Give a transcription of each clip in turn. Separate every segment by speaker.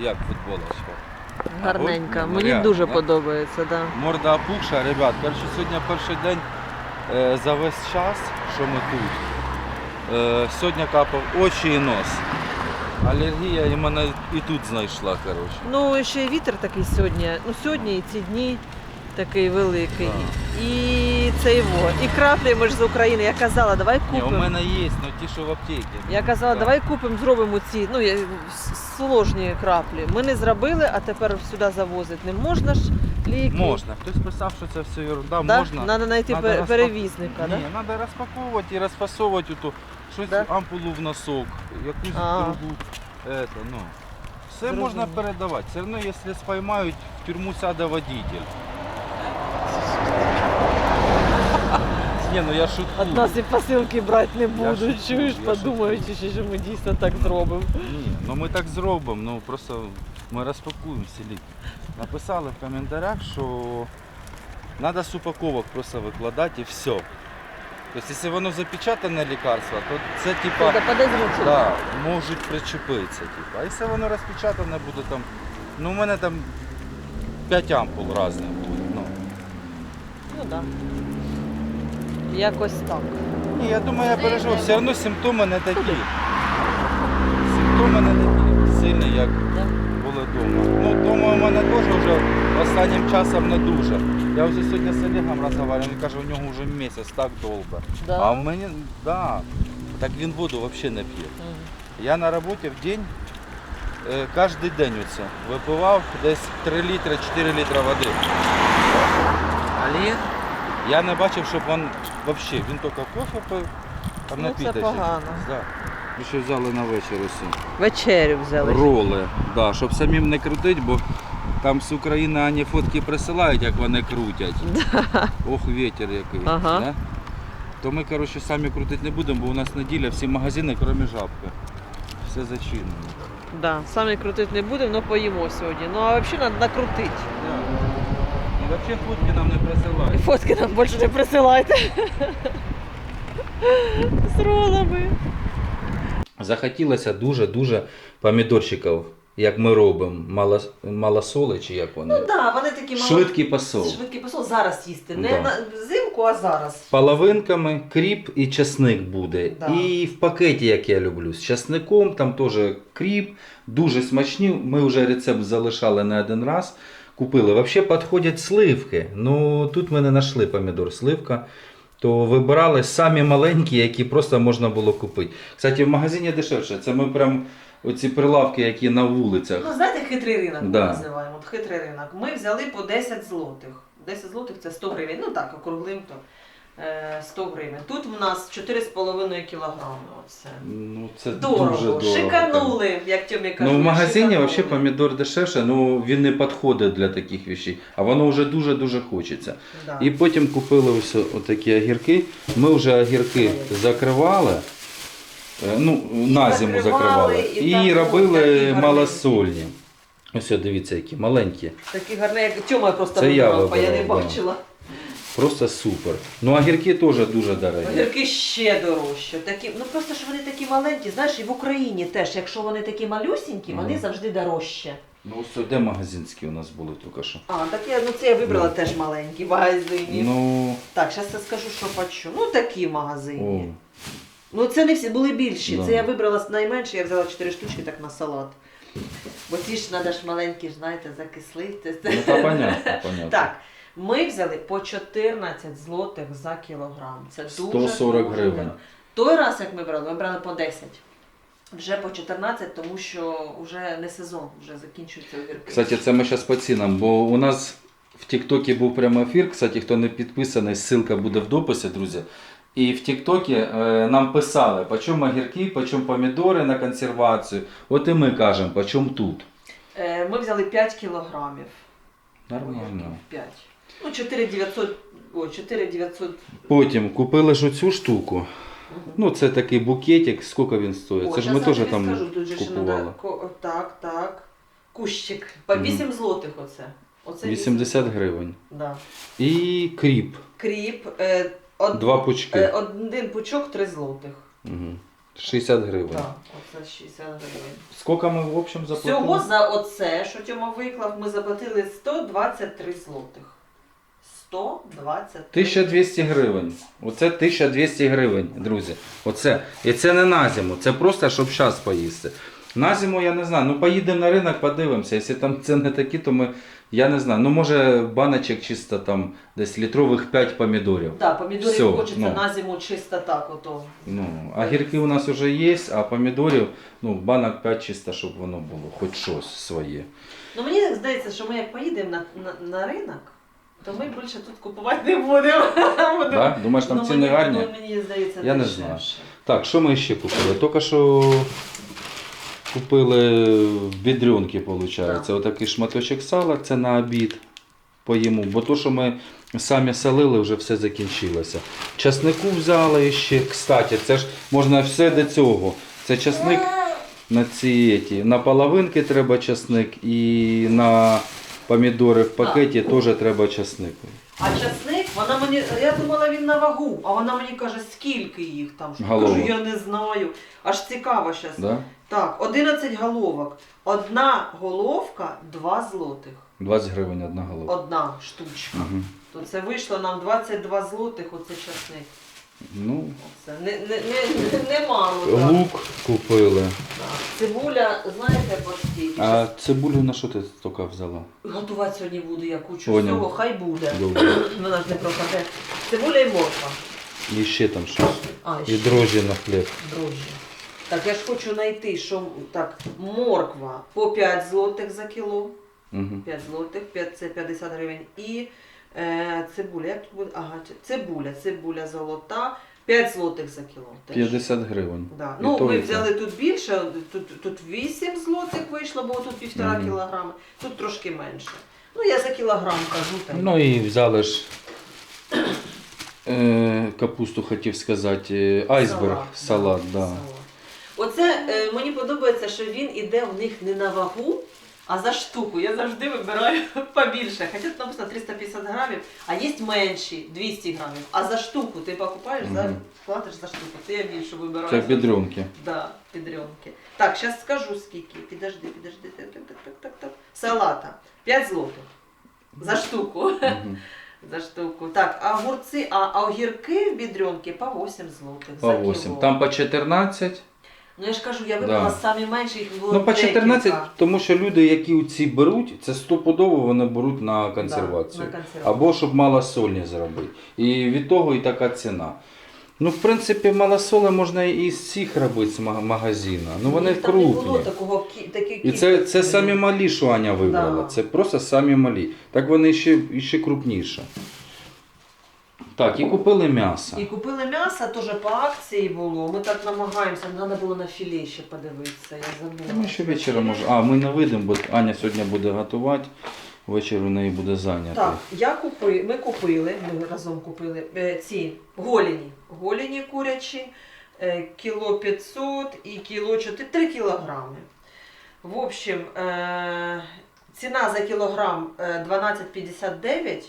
Speaker 1: як футболочка.
Speaker 2: Гарненька.
Speaker 1: Огонь?
Speaker 2: Мені
Speaker 1: Реально,
Speaker 2: дуже
Speaker 1: да?
Speaker 2: подобається, да.
Speaker 1: Морда опухша, ребят. Короче, сьогодні перший день е, за весь час, що ми тут. Е, сьогодні капав очі і нос. Алергія і мене і тут знайшла, коротше.
Speaker 2: Ну, ще й вітер такий сьогодні. Ну, сьогодні і ці дні такий великий. І це його. І краплі ми ж з України. Я казала, давай
Speaker 1: Ні, у
Speaker 2: купимо.
Speaker 1: мене є, але ті, що в аптеці.
Speaker 2: Я казала,
Speaker 1: Да.
Speaker 2: давай купимо, зробимо ці ну, я- с- сложні краплі. Ми не зробили, а тепер сюди завозити не можна ж ліки.
Speaker 1: Можна. Хтось писав, що це все ерунда,
Speaker 2: Да?
Speaker 1: можна.
Speaker 2: Треба знайти
Speaker 1: Надо розпак-
Speaker 2: перевізника,
Speaker 1: Ні,
Speaker 2: да?
Speaker 1: треба розпаковувати і розфасовувати ту щось
Speaker 2: Да?
Speaker 1: ампулу в носок, якусь
Speaker 2: А.
Speaker 1: другу. Это, ну. Все
Speaker 2: Зрозуміло.
Speaker 1: можна передавати. Все одно, якщо спіймають, в тюрму сяде водитель. Ні, ну я шуткую.
Speaker 2: От нас і посилки брати не будуть,
Speaker 1: шучу,
Speaker 2: чуєш,
Speaker 1: я
Speaker 2: подумаючи, що ми дійсно так зробимо.
Speaker 1: Ні, ну ми так зробимо, ну просто ми розпакуємо ліки. Написали в коментарях, що треба з упаковок просто викладати і все. Тобто, якщо воно запечатане лікарство, то це типа. Да, можуть причепитися. Типу. А якщо воно розпечатане буде там. Ну, у мене там 5 ампул різних буде. Ну.
Speaker 2: Ну. Да. Якось так.
Speaker 1: Ні, я думаю, я переживу. Все одно симптоми не такі. Симптоми не такі сильні, як були вдома. Ну, вдома у мене теж вже останнім часом не дуже. Я вже сьогодні з Олегом розмовляю, він каже, у нього вже місяць так довго.
Speaker 2: Да.
Speaker 1: А в мені, да, так він воду взагалі не п'є.
Speaker 2: Мгм.
Speaker 1: Я на роботі в день е, кожен день оце випивав десь 3 літри, 4 літри води. Але я не бачив, щоб він взагалі, він тільки кофе пив, там
Speaker 2: Ну, це погано.
Speaker 1: Да. Ми ще взяли на вечір усе.
Speaker 2: Вечерю взяли.
Speaker 1: Роли, да, щоб самим не крутити, бо там з України ані фотки присилають, як вони крутять. Ох, вітер який.
Speaker 2: Ага.
Speaker 1: Да? То ми, коротше, самі крутити не будемо, бо у нас неділя, всі магазини, крім жабки. Все зачинено.
Speaker 2: Да, самі крутити не будемо, але поїмо сьогодні. Ну а взагалі треба накрутити.
Speaker 1: І взагалі фотки нам не присилають.
Speaker 2: фотки нам більше не присилайте. З ролами.
Speaker 1: Захотілося дуже-дуже помідорчиків, як ми робимо, мало, малосоли чи як вони.
Speaker 2: Ну так, да, вони такі мало-
Speaker 1: Швидкий посол.
Speaker 2: Швидкий посол зараз їсти. Не
Speaker 1: Да.
Speaker 2: на взимку, а зараз.
Speaker 1: Половинками кріп і часник буде.
Speaker 2: Да.
Speaker 1: І в пакеті, як я люблю, з часником, там теж кріп, дуже смачні. Ми вже рецепт залишали не один раз. Купили. Взагалі підходять сливки. Ну тут ми не знайшли помідор сливка. То вибирали самі маленькі, які просто можна було купити. Кстати, в магазині дешевше. Це ми прям оці прилавки, які на вулицях.
Speaker 2: Ну, знаєте, хитрий ринок
Speaker 1: Да.
Speaker 2: ми називаємо. От хитрий ринок. Ми взяли по 10 злотих. 10 злотих це 100 гривень. Ну так, округлим то 100 гривень. Тут в нас 4,5 кілограми. Оце.
Speaker 1: Ну, це
Speaker 2: Дорого.
Speaker 1: дуже дорого.
Speaker 2: Шиканули, як Тьомі каже.
Speaker 1: Ну, в магазині взагалі помідор дешевше, ну він не підходить для таких вещей, а воно вже дуже-дуже хочеться.
Speaker 2: Да.
Speaker 1: І потім купили ось отакі огірки. Ми вже огірки закривали, е, ну, на зиму
Speaker 2: закривали, і
Speaker 1: і, робили малосольні. Ось дивіться, які маленькі.
Speaker 2: Такі гарні, як Тьома просто
Speaker 1: Це я
Speaker 2: я не
Speaker 1: вибирав, да. Просто супер. Ну, огірки теж дуже дорогі.
Speaker 2: Огірки ще дорожче. Такі, ну просто що вони такі маленькі, знаєш, і в Україні теж, якщо вони такі малюсінькі, вони
Speaker 1: Мгм.
Speaker 2: завжди дорожчі.
Speaker 1: Ну, ось де магазинські у нас були тільки що.
Speaker 2: А, так я, ну це я вибрала
Speaker 1: Ну.
Speaker 2: теж маленькі в магазині.
Speaker 1: Ну,
Speaker 2: Так, зараз я скажу, що почу. Ну такі
Speaker 1: о,
Speaker 2: магазині. Ну це не всі були більші.
Speaker 1: Да.
Speaker 2: Це я вибрала найменше, я взяла 4 штучки так на салат. Бо ці ж треба ж маленькі, ж, знаєте, закислити.
Speaker 1: ну та понятно, понятно.
Speaker 2: Так, ми взяли по 14 злотих за кілограм. Це дуже
Speaker 1: 140
Speaker 2: дуже
Speaker 1: гривень.
Speaker 2: Той раз, як ми брали, ми брали по 10. Вже по 14, тому що вже не сезон, вже закінчується огірки.
Speaker 1: Кстати, це ми зараз по цінам, бо у нас в Тіктокі був прямий ефір. Кстати, хто не підписаний, ссылка буде в дописі, друзі. І в Тіктокі е, нам писали, по чому огірки, по чому помідори на консервацію. От і ми кажемо, по чому тут.
Speaker 2: Е, Ми взяли 5 кілограмів.
Speaker 1: Нормально.
Speaker 2: 5. Ну, 4900, ой, 4900.
Speaker 1: Потім купили ж оцю штуку. Ну, це такий букетик, скільки він стоїть.
Speaker 2: О,
Speaker 1: це ж
Speaker 2: щас
Speaker 1: ми
Speaker 2: я
Speaker 1: теж
Speaker 2: тобі
Speaker 1: там
Speaker 2: скажу, тут же ж
Speaker 1: купували.
Speaker 2: надо ко- Так, так. Кущик. По
Speaker 1: Мгм.
Speaker 2: 8 злотих оце. оце
Speaker 1: 80 гривень.
Speaker 2: Да.
Speaker 1: І кріп.
Speaker 2: Кріп. Е, од-
Speaker 1: Два пучки.
Speaker 2: е, один пучок 3 злотих.
Speaker 1: Угу. 60 гривень.
Speaker 2: Так, оце 60 гривень.
Speaker 1: Скільки ми в общем заплатили?
Speaker 2: Всього за оце, що Тьома виклав, ми заплатили 123 злотих. 123.
Speaker 1: 1200 гривень. Оце 1200 гривень, друзі. Оце. І це не на зиму, це просто щоб час поїсти. На зиму я не знаю. Ну поїдемо на ринок, подивимося. Якщо там ціни такі, то ми. Я не знаю. Ну може баночок чисто там десь літрових 5 помідорів.
Speaker 2: Так, помідорів
Speaker 1: Всьо,
Speaker 2: хочеться
Speaker 1: ну.
Speaker 2: на зиму чисто так. Ото.
Speaker 1: Ну, огірки у нас вже є, а помідорів, ну, банок 5 чисто, щоб воно було, хоч щось своє.
Speaker 2: Ну мені здається, що ми як поїдемо на, на, на ринок, то ми більше тут купувати не будемо.
Speaker 1: Да? Думаєш, там
Speaker 2: Ну,
Speaker 1: ціни
Speaker 2: мені,
Speaker 1: гарні?
Speaker 2: ну, мені здається,
Speaker 1: Я не
Speaker 2: дешевше.
Speaker 1: знаю. Так, що ми ще купили? Тільки що купили бідрюнки, виходить.
Speaker 2: Так.
Speaker 1: Отакий шматочок сала, це на обід поїмо. Бо то, що ми самі солили, вже все закінчилося. Часнику взяли ще, кстати, це ж можна все до цього. Це часник на ці на половинки треба часник і на помідори в пакеті теж треба часник.
Speaker 2: А часник, вона мені, я думала, він на вагу, а вона мені каже, скільки їх там. Що
Speaker 1: Головок.
Speaker 2: кажу, я не знаю. Аж цікаво зараз.
Speaker 1: Да?
Speaker 2: Так, 11 головок. Одна головка 2 злотих.
Speaker 1: 20 гривень одна голова.
Speaker 2: Одна штучка.
Speaker 1: Угу.
Speaker 2: То це вийшло нам 22 злотих, оце часник.
Speaker 1: Ну,
Speaker 2: Оце. Не, не, не, не, мало. Так.
Speaker 1: лук купили.
Speaker 2: Так. Цибуля, знаєте, по скільки?
Speaker 1: А цибулю на що ти тільки взяла?
Speaker 2: Готувати сьогодні буду я кучу
Speaker 1: Поняв.
Speaker 2: всього, хай буде.
Speaker 1: Добре.
Speaker 2: Вона ж не пропаде. Цибуля і морква.
Speaker 1: І ще там щось.
Speaker 2: А,
Speaker 1: І дрожжі на хліб.
Speaker 2: дрожжі. Так, я ж хочу знайти, що так, морква по 5 злотих за кіло.
Speaker 1: Угу.
Speaker 2: 5 злотих, 5, це 50 гривень. І цибуля, як тут буде? Ага, цибуля, цибуля золота, 5 злотих за кіло. теж.
Speaker 1: 50 гривень.
Speaker 2: Да.
Speaker 1: І
Speaker 2: Ну,
Speaker 1: то,
Speaker 2: ми
Speaker 1: і то.
Speaker 2: взяли тут більше, тут, тут 8 злотих вийшло, бо тут півтора
Speaker 1: Мгм.
Speaker 2: кілограми, тут трошки менше. Ну, я за кілограм кажу. Там.
Speaker 1: Ну і взяли ж е, капусту, хотів сказати, е, айсберг, салат, да.
Speaker 2: Оце е, мені подобається, що він іде в них не на вагу, а за штуку. Я завжди вибираю побільше. Хоча тут написано 350 грамів, а є менші 200 грамів. А за штуку ти покупаєш, за,
Speaker 1: Мгм.
Speaker 2: платиш за штуку. Це я більше вибираю.
Speaker 1: Це бідрюнки.
Speaker 2: Да, підрьомки. Так, зараз скажу скільки. Підожди, підожди. Так, так, так, так, так, так. Салата. 5 злотих. За штуку.
Speaker 1: Мгм.
Speaker 2: За штуку. Так, а огурці, а, а огірки в бідрьонки по 8 злотих.
Speaker 1: По
Speaker 2: за
Speaker 1: 8.
Speaker 2: кіло.
Speaker 1: Там по 14.
Speaker 2: Ну я ж кажу, я вибрала
Speaker 1: Да.
Speaker 2: самі менші, їх було
Speaker 1: Ну по 14,
Speaker 2: декілька.
Speaker 1: тому що люди, які у ці беруть, це стопудово вони беруть на
Speaker 2: Да,
Speaker 1: консервацію.
Speaker 2: на консервацію.
Speaker 1: Або щоб малосольні зробити. І від того і така ціна. Ну, в принципі, малосоли можна і з цих робити з ма- магазина. Ну вони
Speaker 2: Їх там не було такого кі-
Speaker 1: І це, це самі малі, що Аня вибрала.
Speaker 2: Да.
Speaker 1: Це просто самі малі. Так вони ще, ще крупніше. Так, і купили м'ясо.
Speaker 2: І купили м'ясо, теж по акції було. Ми так намагаємося, треба було на філе ще подивитися, я забула.
Speaker 1: Ми ще вечором може. А, ми не вийдемо, бо Аня сьогодні буде готувати. Ввечері у неї буде зайнято.
Speaker 2: Так, я купи, ми купили, ми разом купили е, ці голіні. Голіні курячі, е, кіло 500 і кіло 4, 3 кілограми. В общем, е, ціна за кілограм е, 12,59.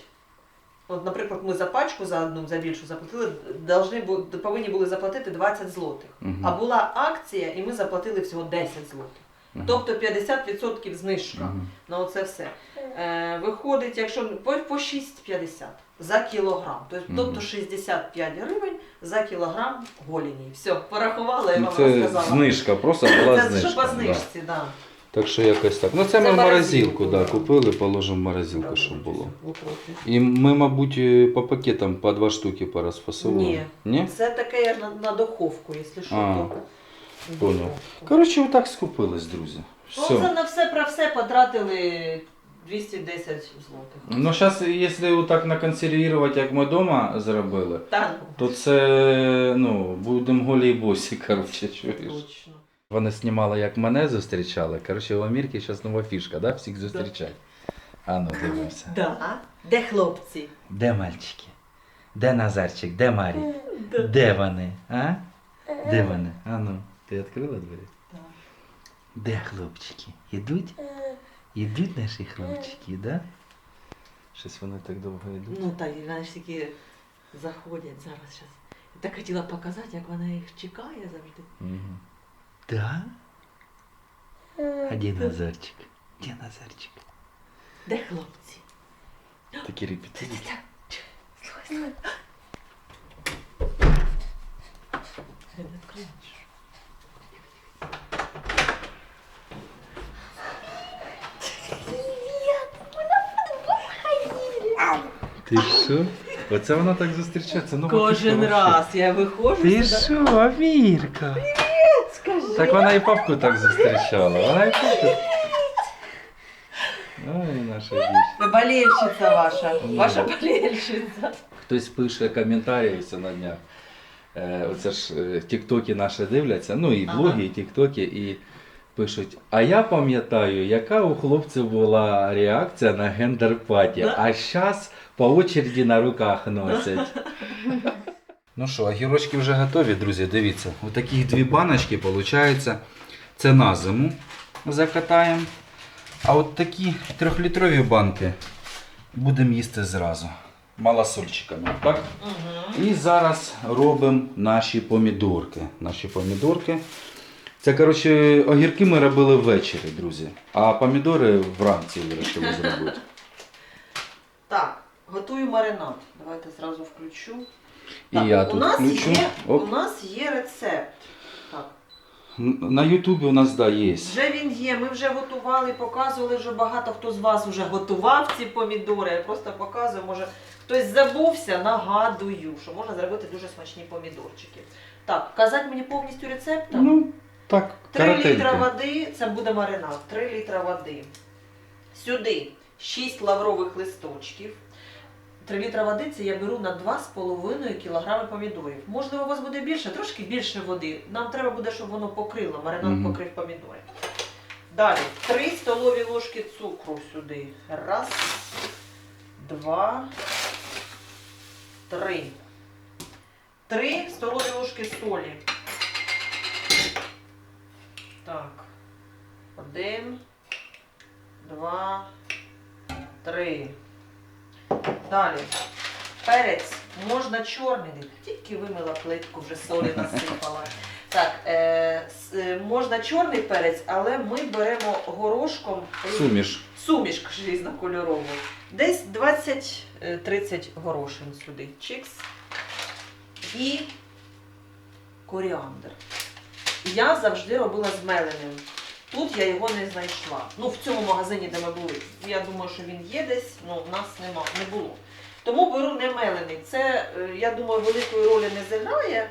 Speaker 2: От, наприклад, ми за пачку за одну, за більшу заплатили, должны, повинні були заплатити 20 злотих.
Speaker 1: Мгм.
Speaker 2: А була акція, і ми заплатили всього 10 злотих. Тобто 50% знижка
Speaker 1: Мгм.
Speaker 2: на оце все. Е, виходить, якщо по, по 6,50 за кілограм. Тобто, тобто 65 гривень за кілограм голіні. Все, порахувала, я
Speaker 1: Ну,
Speaker 2: вам
Speaker 1: це
Speaker 2: розказала.
Speaker 1: знижка, просто була
Speaker 2: Це
Speaker 1: знижка.
Speaker 2: що по
Speaker 1: да.
Speaker 2: знижці, да.
Speaker 1: Так що якось так. Ну це,
Speaker 2: Це
Speaker 1: ми в
Speaker 2: морозилку,
Speaker 1: да, купили, положимо в морозилку, щоб було. І ми, мабуть, е, по пакетам по два штуки порозфасовували.
Speaker 2: Ні.
Speaker 1: Ні?
Speaker 2: Це таке я на, на духовку, якщо що,
Speaker 1: А,
Speaker 2: то.
Speaker 1: понял. Коротше, отак скупились, друзі.
Speaker 2: Ну,
Speaker 1: Все.
Speaker 2: це на все про все потратили 210 злотих.
Speaker 1: Ну, зараз, якщо отак наконсервувати, як ми вдома зробили,
Speaker 2: Так,
Speaker 1: то це, ну, будемо голі й босі, коротше, чуєш.
Speaker 2: точно.
Speaker 1: Вони знімали, як мене зустрічали. Коротше, в Америці зараз нова фішка, да? Всіх зустрічать. А ну, дивимося.
Speaker 2: Да. Де хлопці?
Speaker 1: Де мальчики? Де Назарчик? Де Марі? Де вони? А? Де вони? А ну, ти відкрила двері?
Speaker 2: Так.
Speaker 1: Де хлопчики? Ідуть? Ідуть наші хлопчики, да? Щось вони так довго йдуть.
Speaker 2: Ну так, і вони ж такі заходять зараз. Щас. Так хотіла показати, як вона їх чекає завжди.
Speaker 1: Да? А де Назарчик? Де Назарчик?
Speaker 2: Де хлопці?
Speaker 1: Такі репетиції.
Speaker 2: Слухай, слухай. Не накричиш.
Speaker 1: Ти що? Оце вона так зустрічається. Ну,
Speaker 2: Кожен
Speaker 1: вообще.
Speaker 2: раз я виходжу
Speaker 1: Ти
Speaker 2: сюди.
Speaker 1: що, Амірка? Так вона і папку так зустрічала. Вона і папку. Ой, наша дівчина.
Speaker 2: Це болельщиця ваша.
Speaker 1: Ну.
Speaker 2: Ваша болельщиця.
Speaker 1: Хтось пише коментарі на днях. Е, оце ж е, тіктоки наші дивляться, ну і блоги, і тіктоки, і пишуть: А я пам'ятаю, яка у хлопців була реакція на гендер-паті, а зараз по очереді на руках носять. Ну що, огірочки вже готові, друзі. Дивіться, отакі дві баночки, виходить, це на зиму закатаємо. А от такі трьохлітрові банки будемо їсти зразу. Малосольчиками, так?
Speaker 2: Угу.
Speaker 1: І зараз робимо наші помідорки. Наші помідорки. Це, коротше, огірки ми робили ввечері, друзі. А помідори вранці вирішили зробити.
Speaker 2: Так, готую маринад. Давайте зразу включу.
Speaker 1: І
Speaker 2: Так,
Speaker 1: я
Speaker 2: у
Speaker 1: тут
Speaker 2: нас
Speaker 1: включу.
Speaker 2: Є,
Speaker 1: Оп.
Speaker 2: У нас є рецепт. Так.
Speaker 1: На Ютубі у нас да, є.
Speaker 2: Вже він є, ми вже готували, показували, вже багато хто з вас вже готував ці помідори. Я просто показую, може хтось забувся, нагадую, що можна зробити дуже смачні помідорчики. Так, казати мені повністю рецепт?
Speaker 1: Ну, так,
Speaker 2: 3 літра води, це буде маринад. 3 літра води. Сюди 6 лаврових листочків. 3 літра води це я беру на 2,5 кг помідорів. Можливо, у вас буде більше, трошки більше води. Нам треба буде, щоб воно покрило, маринад
Speaker 1: Мгм.
Speaker 2: покрив помідори. Далі 3 столові ложки цукру сюди. Раз, два, три. 3 столові ложки солі. Так. Один, два, три. Далі. Перець можна чорний, тільки вимила плитку, вже солі насипала. Так, е, е, можна чорний перець, але ми беремо горошком
Speaker 1: Суміш.
Speaker 2: суміш різнокольорову. Десь 20-30 горошин сюди. Чикс. І коріандр. Я завжди робила з меленим. Тут я його не знайшла. Ну, в цьому магазині, де ми були. Я думаю, що він є десь, ну в нас нема, не було. Тому беру не мелений. Це, е, я думаю, великої ролі не зіграє.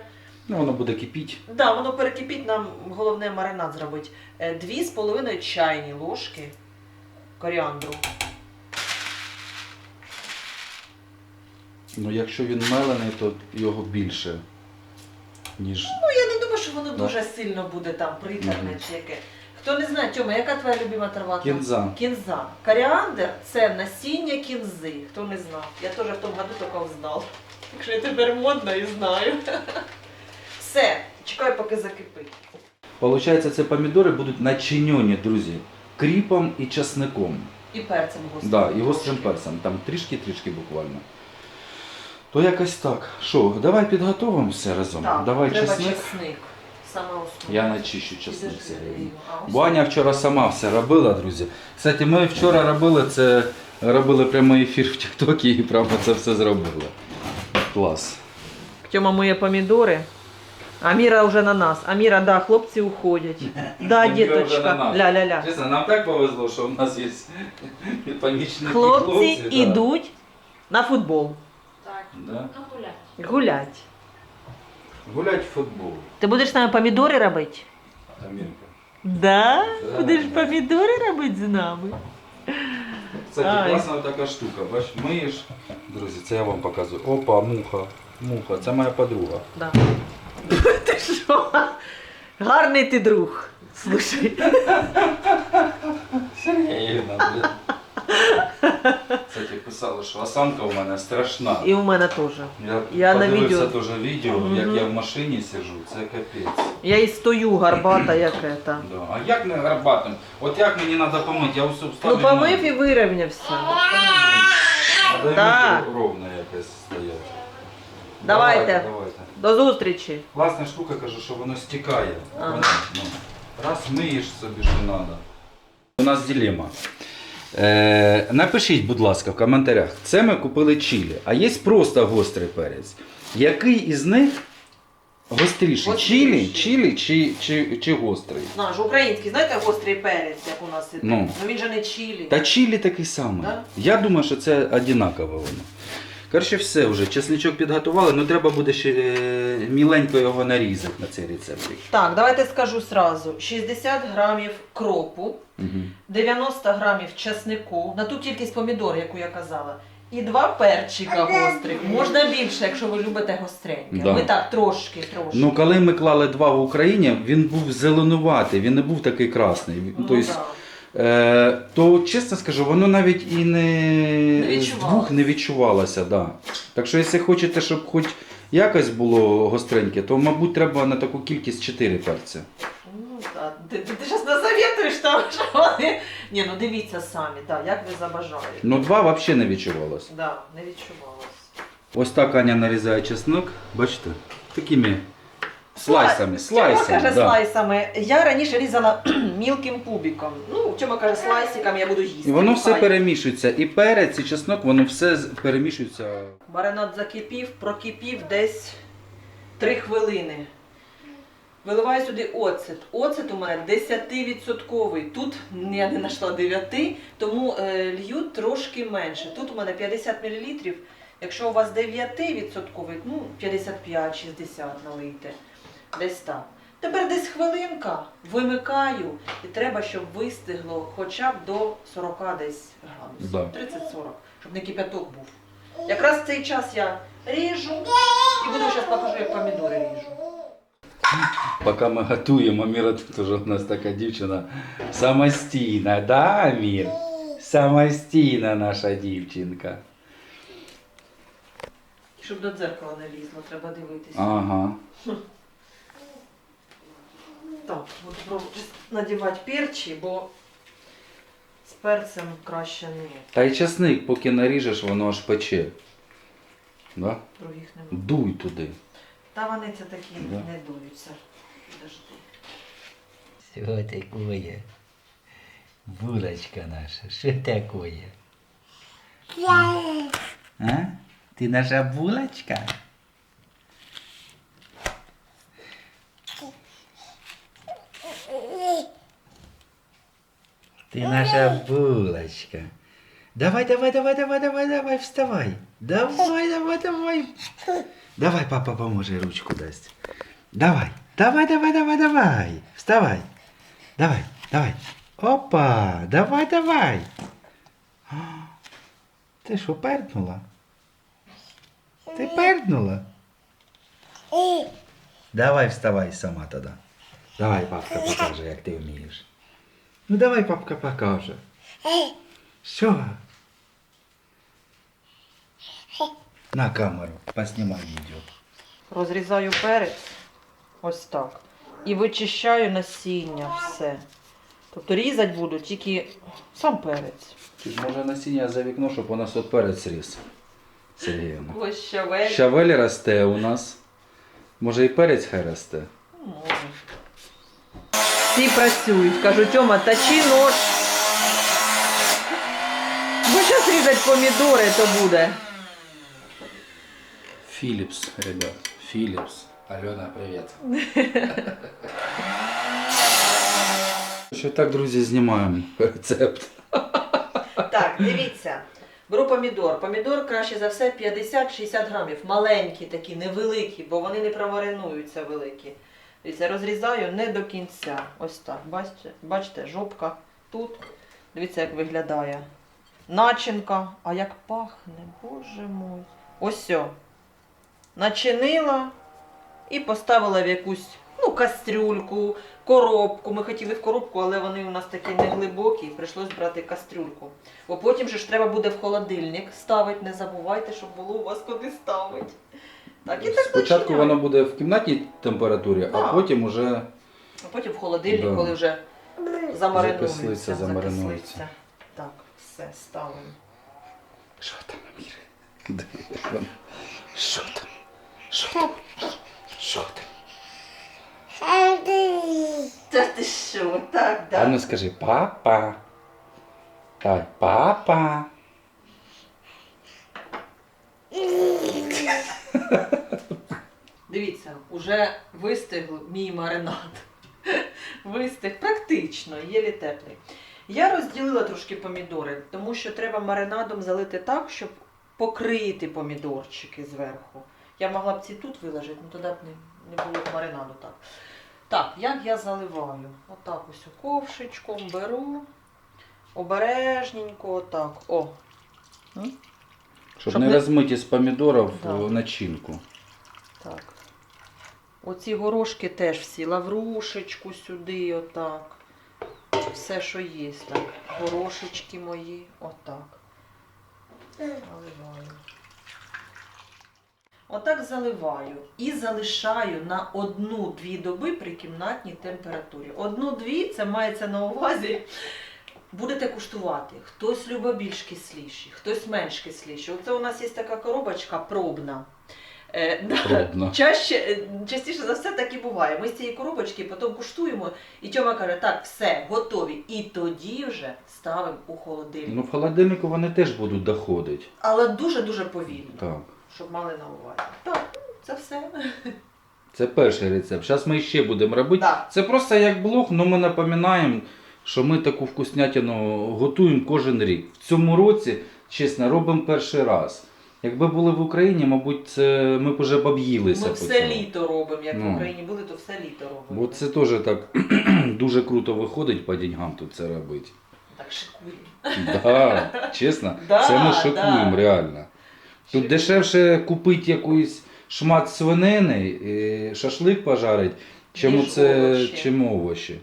Speaker 1: Ну, воно буде кипіти.
Speaker 2: Да, воно перекипить, нам головне маринад зробити. Е, Дві з половиною чайні ложки коріандру.
Speaker 1: Ну, якщо він мелений, то його більше, ніж.
Speaker 2: Ну, я не думаю, що воно
Speaker 1: Да.
Speaker 2: дуже сильно буде там притерне
Speaker 1: Мгм.
Speaker 2: чи яке. Хто не знає, Тьома, яка твоя любима трава?
Speaker 1: Кінза.
Speaker 2: Кінза. Коріандр це насіння кінзи. Хто не знав. Я теж в тому году тільки взнав. Так що я тепер модна і знаю. Все, чекаю, поки закипить.
Speaker 1: Получається, ці помідори будуть начинені, друзі, кріпом і часником.
Speaker 2: І перцем гострим.
Speaker 1: Да, і гострим перцем. Там трішки-трішки буквально. То якось так. Що, давай підготовимо все разом.
Speaker 2: Так,
Speaker 1: давай
Speaker 2: треба
Speaker 1: часник.
Speaker 2: чесник. Основне.
Speaker 1: Я начищу часник
Speaker 2: Підожди,
Speaker 1: сьогодні.
Speaker 2: а ось
Speaker 1: Бо Аня вчора сама все робила, друзі. Кстати, ми вчора робили це, робили прямий ефір в Тіктокі і прямо це все зробили. Клас.
Speaker 2: Тьома моє помідори. Аміра вже на нас. Аміра, да, хлопці уходять. Да, діточка. Ля-ля-ля.
Speaker 1: Чесно, нам так повезло, що в нас є помічники
Speaker 2: Хлопці
Speaker 1: да.
Speaker 2: йдуть на футбол.
Speaker 3: Так,
Speaker 1: Да.
Speaker 3: гуляй.
Speaker 2: Гулять.
Speaker 1: Гулять в футбол.
Speaker 2: Ти будеш з нами помідори робити?
Speaker 1: Амірка.
Speaker 2: Да?
Speaker 1: Да.
Speaker 2: Будеш помідори робити з нами?
Speaker 1: Кстати,
Speaker 2: Ай.
Speaker 1: класна така штука. Бач, миєш. Друзі, це я вам показую. Опа, муха. Муха, це моя подруга.
Speaker 2: Да. Ти що? Гарний ти друг. Слушай.
Speaker 1: Сергіївна, блін. Кстати, писали, що осанка у мене страшна.
Speaker 2: І у мене теж.
Speaker 1: Я,
Speaker 2: Я на відео.
Speaker 1: теж відео,
Speaker 2: Мгм.
Speaker 1: як я в машині сижу, це капець.
Speaker 2: Я і стою гарбата, як это.
Speaker 1: Да. А як не гарбатим? От як мені треба помити? Я усе встав.
Speaker 2: Ну помив і вирівнявся.
Speaker 1: Треба
Speaker 2: Да.
Speaker 1: ровно якось стояти.
Speaker 2: Давайте.
Speaker 1: давайте.
Speaker 2: До зустрічі.
Speaker 1: Класна штука, кажу, що воно стікає.
Speaker 2: Ага.
Speaker 1: Воно, ну, раз миєш собі, що треба. У нас дилема. Е, напишіть, будь ласка, в коментарях. Це ми купили чилі, а є просто гострий перець. Який із них гостріший? Чилі, чилі чи, чи, чи гострий?
Speaker 2: Наш український, знаєте, гострий перець, як у нас іде?
Speaker 1: Ну.
Speaker 2: він же не чилі.
Speaker 1: Та чилі такий самий.
Speaker 2: Да?
Speaker 1: Я думаю, що це однаково воно. Коротше, все вже. Чесничок підготували, але треба буде ще е, міленько його нарізати на цей рецепт.
Speaker 2: Так, давайте скажу сразу. 60 грамів кропу,
Speaker 1: Угу.
Speaker 2: 90 грамів часнику, на ту кількість помідор, яку я казала. І два перчика гострих. Можна більше, якщо ви любите гостреньке.
Speaker 1: Да.
Speaker 2: Ми так трошки, трошки.
Speaker 1: Ну, коли ми клали два в Україні, він був зеленуватий, він не був такий красний.
Speaker 2: Ну,
Speaker 1: тобто,
Speaker 2: да.
Speaker 1: Е, то чесно скажу, воно навіть і не,
Speaker 2: Не
Speaker 1: з двох не відчувалося. Да. Так що, якщо хочете, щоб хоч якось було гостреньке, то, мабуть, треба на таку кількість 4 перця.
Speaker 2: Ну, так. Ти, ти, ти зараз не завітуєш там, що вони. Ні, ну дивіться самі, так, як ви забажаєте.
Speaker 1: Ну, два взагалі не відчувалося.
Speaker 2: Да, не відчувалось.
Speaker 1: Ось так Аня нарізає чеснок, бачите, такими слайсами. Слайсами
Speaker 2: каже
Speaker 1: да.
Speaker 2: слайсами. Я раніше різала мілким кубиком. Ну, Тьома каже, слайсиком я буду їсти.
Speaker 1: І воно все
Speaker 2: Хай.
Speaker 1: перемішується. І перець, і чеснок, воно все з- перемішується.
Speaker 2: Маринад закипів, прокипів десь 3 хвилини. Виливаю сюди оцет. Оцет у мене 10%. Тут я не знайшла 9, тому е, лью трошки менше. Тут у мене 50 мл. Якщо у вас 9%, ну 55-60 налийте. Десь так. Тепер десь хвилинка, вимикаю, і треба, щоб вистигло хоча б до 40 десь градусів.
Speaker 1: Да.
Speaker 2: 30-40, щоб не кипяток був. Якраз в цей час я ріжу і буду зараз покажу, як помідори ріжу.
Speaker 1: Поки ми готуємо, Міра тут уже у нас така дівчина самостійна, да, Мір? Самостійна наша дівчинка.
Speaker 2: Щоб до дзеркала не лізло, треба дивитися.
Speaker 1: Ага.
Speaker 2: Буду надівати перчі, бо з перцем краще не.
Speaker 1: Та й часник, поки наріжеш, воно аж пече. Да?
Speaker 2: Других немає.
Speaker 1: Дуй туди.
Speaker 2: Та вони це такі
Speaker 1: Да.
Speaker 2: не дуються. Подожди.
Speaker 3: Что такое? Булочка наша, что такое? А? Ты наша булочка? Ты наша булочка. Давай, давай, давай, давай, давай, давай, вставай. Давай, давай, давай. Давай, папа поможет ручку даст. Давай, давай, давай, давай, давай. Вставай. Давай, давай. Опа, давай, давай. А, Ти що, перднула? Ти перднула? Давай вставай сама тоді. Давай, папка покаже, як ти вмієш. Ну давай, папка покаже. Що? На камеру, поснімай відео.
Speaker 2: Розрізаю перець. Ось так. І вичищаю насіння все. Тобто різати буду тільки сам перець.
Speaker 1: Чи ж може насіння за вікно, щоб у нас от перець ріс. Сергіївна.
Speaker 2: Ось щавель.
Speaker 1: Щавель росте у нас. Може і перець хай росте.
Speaker 2: Може. Всі працюють. Кажу, Тьома, точи нож. Бо зараз різати помідори, то буде.
Speaker 1: Філіпс, ребят. Філіпс. Альона, привіт. Що так, друзі, знімаємо рецепт.
Speaker 2: Так, дивіться. Беру помідор. Помідор краще за все 50-60 грамів. Маленькі такі, невеликі, бо вони не промаринуються великі. Дивіться, розрізаю не до кінця. Ось так. Бачите, бачите, жопка тут. Дивіться, як виглядає. Начинка. А як пахне, боже мой. Ось. Начинила і поставила в якусь ну, кастрюльку, коробку. Ми хотіли в коробку, але вони у нас такі неглибокі, прийшлось брати кастрюльку. Бо потім же ж треба буде в холодильник ставити, не забувайте, щоб було у вас куди ставити. Так, і так
Speaker 1: Спочатку воно буде в кімнатній температурі, а
Speaker 2: Так.
Speaker 1: потім уже
Speaker 2: А потім в холодильник,
Speaker 1: Да.
Speaker 2: коли вже замаринується.
Speaker 1: Закислиться, замаринується.
Speaker 2: закислиться. Так, все, ставимо.
Speaker 1: Що там, Аміра? Що там? Що? Що ти?
Speaker 2: Та ти що, так,
Speaker 1: А ну скажи, папа. Давай, папа.
Speaker 2: Дивіться, уже вистиг мій маринад. Вистиг практично, єлі теплий. Я розділила трошки помідори, тому що треба маринадом залити так, щоб покрити помідорчики зверху. Я могла б ці тут виложити, ну тоді б не, не було б маринаду так. Так, як я заливаю? Отак ось ковшичком беру. Обережненько, отак. О.
Speaker 1: Щоб,
Speaker 2: Щоб
Speaker 1: не розмиті з помідорів
Speaker 2: Да.
Speaker 1: начинку.
Speaker 2: Так. Оці горошки теж всі, лаврушечку сюди, отак. Все, що є. Так. Горошечки мої, отак. Заливаю. Отак заливаю і залишаю на одну-дві доби при кімнатній температурі. Одну-дві це мається на увазі. Будете куштувати. Хтось любить більш кисліші, хтось менш кисліші. Оце у нас є така коробочка пробна. Е, да. Чаще, е, частіше за все так і буває. Ми з цієї коробочки потім куштуємо, і Тьома каже, так, все, готові. І тоді вже ставимо у холодильник.
Speaker 1: Ну в холодильнику вони теж будуть доходити.
Speaker 2: Але дуже-дуже повільно,
Speaker 1: Так.
Speaker 2: щоб мали на увазі. Так, це все.
Speaker 1: Це перший рецепт. Зараз ми ще будемо робити.
Speaker 2: Да.
Speaker 1: Це просто як блог, але ми напоминаємо, що ми таку вкуснятину готуємо кожен рік. В цьому році, чесно, робимо перший раз. Якби були в Україні, мабуть, це ми б уже б об'їлися.
Speaker 2: Ми
Speaker 1: по
Speaker 2: все
Speaker 1: цьому.
Speaker 2: літо робимо, як
Speaker 1: Ну.
Speaker 2: в Україні були, то все літо робимо.
Speaker 1: Бо це теж так дуже круто виходить по деньгам тут це робити.
Speaker 2: Так шикуємо.
Speaker 1: Да, чесно,
Speaker 2: Да,
Speaker 1: це ми шокуємо реально. Тут дешевше купити якусь шмат свинини, і шашлик пожарить, чим
Speaker 2: Ніж
Speaker 1: оце,
Speaker 2: овочі.
Speaker 1: чим овочі.